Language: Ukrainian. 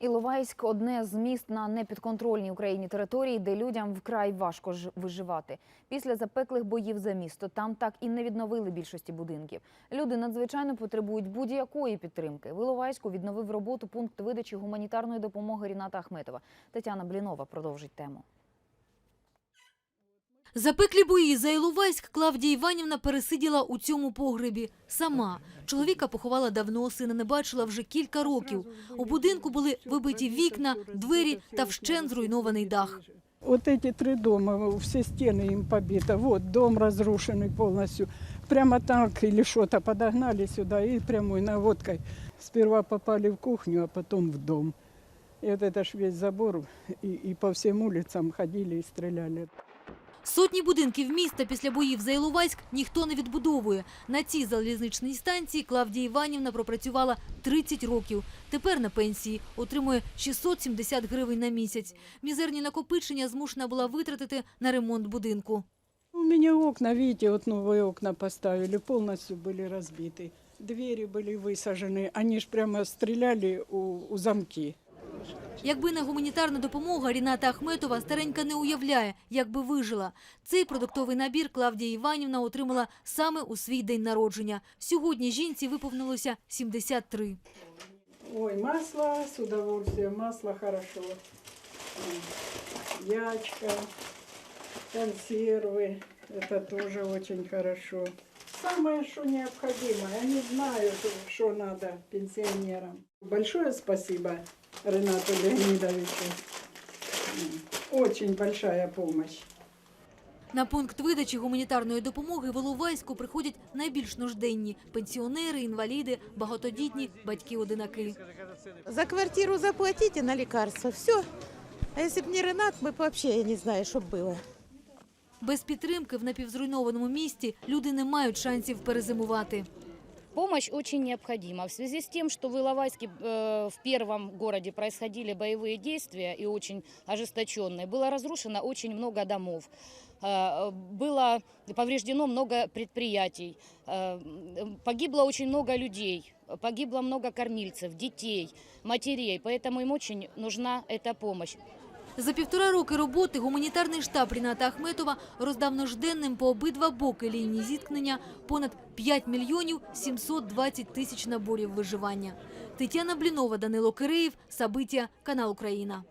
Іловайськ одне з міст на непідконтрольній Україні території, де людям вкрай важко виживати. Після запеклих боїв за місто там так і не відновили більшості будинків. Люди надзвичайно потребують будь-якої підтримки. В Іловайську відновив роботу пункт видачі гуманітарної допомоги Ріната Ахметова. Тетяна Блінова продовжить тему. Запеклі бої за Іловайськ Клавдія Іванівна пересиділа у цьому погребі сама. Чоловіка поховала давно, сина не бачила вже кілька років. У будинку були вибиті вікна, двері та вщен зруйнований дах. Вот эти три дома, все стены им побито. Вот дом разрушенный полностью. Прямо так или что-то подогнали сюда и прямой наводкой. Сперва попали в кухню, а потом в дом. И вот это ж весь забор, и, и по всем улицам ходили и стреляли. Сотні будинків міста після боїв за Іловайськ ніхто не відбудовує. На цій залізничній станції Клавдія Іванівна пропрацювала 30 років. Тепер на пенсії отримує 670 гривень на місяць. Мізерні накопичення змушена була витратити на ремонт будинку. У меня окна, видите, вот новые окна поставили, полностью были разбиты. Двери были высажены, они ж прямо стреляли у, у замки. Якби не гуманітарна допомога, Ріната Ахметова старенька не уявляє, як би вижила. Цей продуктовий набір Клавдія Іванівна отримала саме у свій день народження. Сьогодні жінці виповнилося 73. Ой, масло с удовольствием, масло хорошо. Ячка, консервы, это тоже очень хорошо. Самое, что необходимо, они знают, что надо пенсионерам. Большое спасибо Ренату Леонидовичу. М, Очень большая помощь. На пункт видачі гуманітарної допомоги в Іловайську приходять найбільш нужденні – пенсіонери, інваліди, багатодітні, батьки-одинаки. За квартиру заплатите на лекарства, все. А если бы не Ренат, мы бы вообще, я не знаю, что б было. Без підтримки в напівзруйнованому місті люди не мають шансів перезимувати. Помощь очень необходима в связи с тем, что в Иловайске э, в первом городе происходили боевые действия и очень ожесточенные. Было разрушено очень много домов. Э, Было повреждено много предприятий. Э, Погибло очень много людей. Погибло много кормильцев, детей, матерей. Поэтому им очень нужна эта помощь. За півтора роки роботи гуманітарний штаб Ріната Ахметова роздав нужденним по обидва боки лінії зіткнення понад 5 мільйонів 720 тисяч наборів виживання. Тетяна Блінова, Данило Киреєв, Сабиття, канал Україна.